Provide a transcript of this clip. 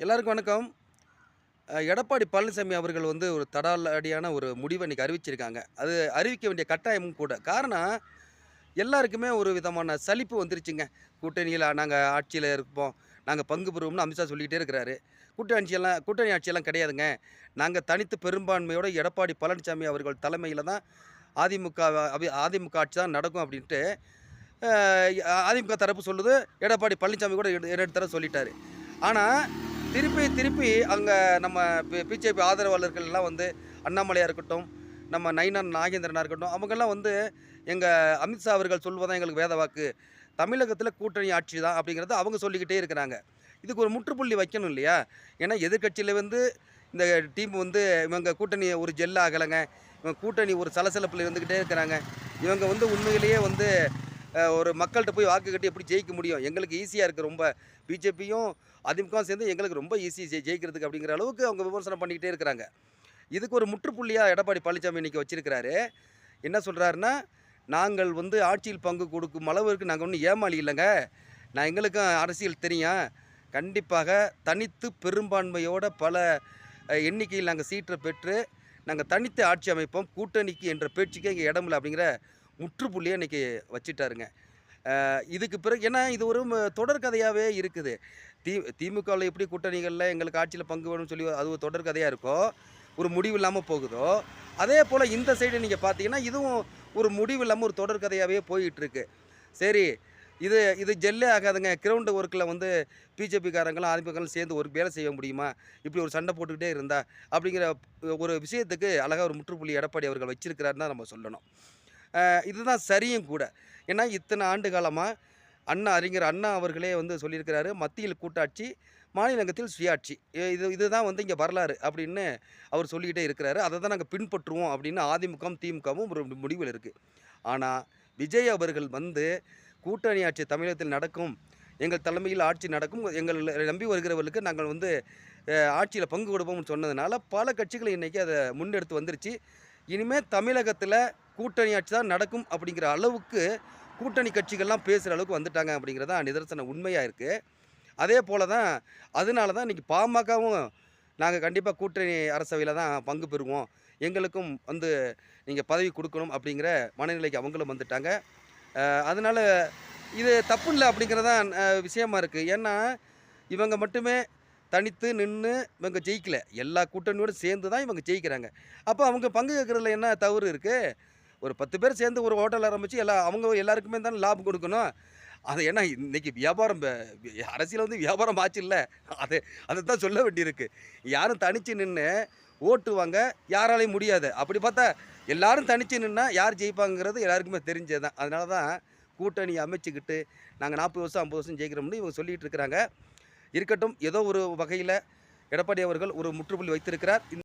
எல்லாருக்கும் வணக்கம். எடப்பாடி பழனிசாமி அவர்கள் வந்து ஒரு தடாலடியான ஒரு முடிவை இன்றைக்கி அறிவிச்சிருக்காங்க. அது அறிவிக்க வேண்டிய கட்டாயமும் கூட. காரணம் எல்லாருக்குமே ஒரு விதமான சலிப்பு வந்துருச்சுங்க. கூட்டணியில் நாங்கள் ஆட்சியில் இருப்போம். நாங்கள் பங்கு பெறுவோம்னு அமித்ஷா சொல்லிக்கிட்டே இருக்கிறாரு. கூட்டணி ஆட்சியெல்லாம் கூட்டணி ஆட்சியெல்லாம் கிடையாதுங்க. நாங்கள் தனித்து பெரும்பான்மையோடு எடப்பாடி பழனிசாமி அவர்கள் தலைமையில் தான் அதிமுக அபி- அதிமுக ஆட்சி தான் நடக்கும் அப்படின்ட்டு அதிமுக தரப்பு சொல்லுது. எடப்பாடி பழனிசாமி கூட எடு- இரண்டு தர சொல்லிட்டாரு. ஆனால் திருப்பி திருப்பி அங்கே நம்ம பிஜேபி ஆதரவாளர்கள் எல்லாம் வந்து அண்ணாமலையாக இருக்கட்டும் நம்ம நயனன் நாகேந்திரனாக இருக்கட்டும் அவங்கெல்லாம் வந்து எங்கள் அமித்ஷா அவர்கள் சொல்வதான் எங்களுக்கு வேத வாக்கு. தமிழகத்தில் கூட்டணி ஆட்சி தான் அப்படிங்கிறத அவங்க சொல்லிக்கிட்டே இருக்கிறாங்க. இதுக்கு ஒரு முற்றுப்புள்ளி வைக்கணும் இல்லையா? ஏன்னா எதிர்கட்சியில் வந்து இந்த டீம் வந்து இவங்க கூட்டணி ஒரு ஜெல் ஆகலைங்க. இவங்க கூட்டணி ஒரு சலசலப்பில் இருந்துக்கிட்டே இருக்கிறாங்க. இவங்க வந்து உண்மையிலேயே வந்து ஒரு மக்கள்கிட்ட போய் வாக்கு கட்டி எப்படி ஜெயிக்க முடியும்? எங்களுக்கு ஈஸியாக இருக்குது ரொம்ப பிஜேபியும் அதிமுகவும் சேர்ந்து எங்களுக்கு ரொம்ப ஈஸி ஜெயிக்கிறதுக்கு அப்படிங்கிற அளவுக்கு அவங்க விமர்சனம் பண்ணிக்கிட்டே இருக்கிறாங்க. இதுக்கு ஒரு முற்றுப்புள்ளியாக எடப்பாடி பழனிசாமி இன்றைக்கி வச்சிருக்கிறாரு. என்ன சொல்கிறாருன்னா நாங்கள் வந்து ஆட்சியில் பங்கு கொடுக்கும் அளவிற்கு நாங்கள் ஒன்றும் ஏமாளி இல்லைங்க. நான் எங்களுக்கும் அரசியல் தெரியும். கண்டிப்பாக தனித்து பெரும்பான்மையோட பல எண்ணிக்கையில் நாங்கள் சீற்றை பெற்று நாங்கள் தனித்து ஆட்சி அமைப்போம். கூட்டணிக்கு என்ற பேச்சுக்கே இங்கே இடமில்லை அப்படிங்கிற முற்றுப்புள்ளியை இன்றைக்கி வச்சிட்டாருங்க. இதுக்கு பிறகு ஏன்னா இது ஒரு தொடர்கதையாகவே இருக்குது. தி திமுகவில் எப்படி கூட்டணிகளில் எங்களுக்கு ஆட்சியில் பங்கு வேணும்னு சொல்லி அது ஒரு தொடர்கதையாக இருக்கோ ஒரு முடிவு இல்லாமல் போகுதோ அதே போல் இந்த சைடு நீங்கள் பார்த்தீங்கன்னா இதுவும் ஒரு முடிவு இல்லாமல் ஒரு தொடர்கதையாகவே போயிட்டுருக்கு. சரி இது இது ஜெல்லே ஆகாதுங்க. கிரவுண்டு ஒர்க்கில் வந்து பிஜேபிக்காரங்களும் அதிமுகங்களும் சேர்ந்து ஒரு வேலை செய்ய முடியுமா? இப்படி ஒரு சண்டை போட்டுக்கிட்டே இருந்தா அப்படிங்கிற ஒரு விஷயத்துக்கு அழகாக ஒரு முற்றுப்புள்ளி எடப்பாடி அவர்கள் வச்சிருக்கிறாருன்னு தான் நம்ம சொல்லணும். இதுதான் சரியும் கூட. ஏன்னா இத்தனை ஆண்டு காலமாக அண்ணா அறிஞர் அண்ணா அவர்களே வந்து சொல்லியிருக்கிறாரு மத்தியில் கூட்டாட்சி மாநிலங்கத்தில் சுயாட்சி. இது இதுதான் வந்து இங்கே வரலாறு அப்படின்னு அவர் சொல்லிக்கிட்டே இருக்கிறாரு. அதை தான் நாங்கள் பின்பற்றுவோம் அப்படின்னு அதிமுகவும் திமுகவும் ஒரு முடிவில் இருக்குது ஆனால் விஜய் அவர்கள் வந்து கூட்டணி ஆட்சி தமிழகத்தில் நடக்கும் எங்கள் தலைமையில் ஆட்சி நடக்கும் எங்கள் நம்பி வருகிறவர்களுக்கு நாங்கள் வந்து ஆட்சியில் பங்கு கொடுப்போம்னு சொன்னதுனால பல கட்சிகள் இன்றைக்கி அதை முன்னெடுத்து வந்துருச்சு. இனிமேல் தமிழகத்தில் கூட்டணி ஆட்சி தான் நடக்கும் அப்படிங்கிற அளவுக்கு கூட்டணி கட்சிகள்லாம் பேசுகிற அளவுக்கு வந்துட்டாங்க அப்படிங்கிறது தான் நிதர்சன உண்மையாக இருக்குது அதே போல் தான் அதனால தான் இன்றைக்கி பாமகவும் நாங்கள் கண்டிப்பாக கூட்டணி அரசவையில் தான் பங்கு பெறுவோம். எங்களுக்கும் வந்து நீங்கள் பதவி கொடுக்கணும் அப்படிங்கிற மனநிலைக்கு அவங்களும் வந்துட்டாங்க. அதனால் இது தப்பு இல்லை அப்படிங்கிறதான் விஷயமா இருக்குது ஏன்னா இவங்க மட்டுமே தனித்து நின்று இவங்க ஜெயிக்கல. எல்லா கூட்டணியோடு சேர்ந்து தான் இவங்க ஜெயிக்கிறாங்க. அப்போ அவங்க பங்கு கேட்குறதுல என்ன தவறு இருக்குது ஒரு பத்து பேர் சேர்ந்து ஒரு ஹோட்டல் ஆரம்பித்து எல்லா அவங்க எல்லாருக்குமே தானே லாபம் கொடுக்கணும். அது ஏன்னா இன்னைக்கு வியாபாரம் அரசியல் வந்து வியாபாரம் ஆச்சு இல்லை. அது அதை தான் சொல்ல வேண்டியிருக்கு. யாரும் தனித்து நின்று ஓட்டுவாங்க யாராலையும் முடியாது. அப்படி பார்த்தா எல்லாரும் தனித்து நின்னா யார் ஜெயிப்பாங்கிறது எல்லாருக்குமே தெரிஞ்சது தான் அதனால தான் கூட்டணி அமைச்சுக்கிட்டு நாங்கள் நாற்பது வருஷம் ஐம்பது வருஷம் ஜெயிக்கிறோம்னு இவங்க சொல்லிகிட்டு இருக்கிறாங்க. இருக்கட்டும். ஏதோ ஒரு வகையில் எடப்பாடி அவர்கள் ஒரு முற்றுப்புள்ளி வைத்திருக்கிறார்.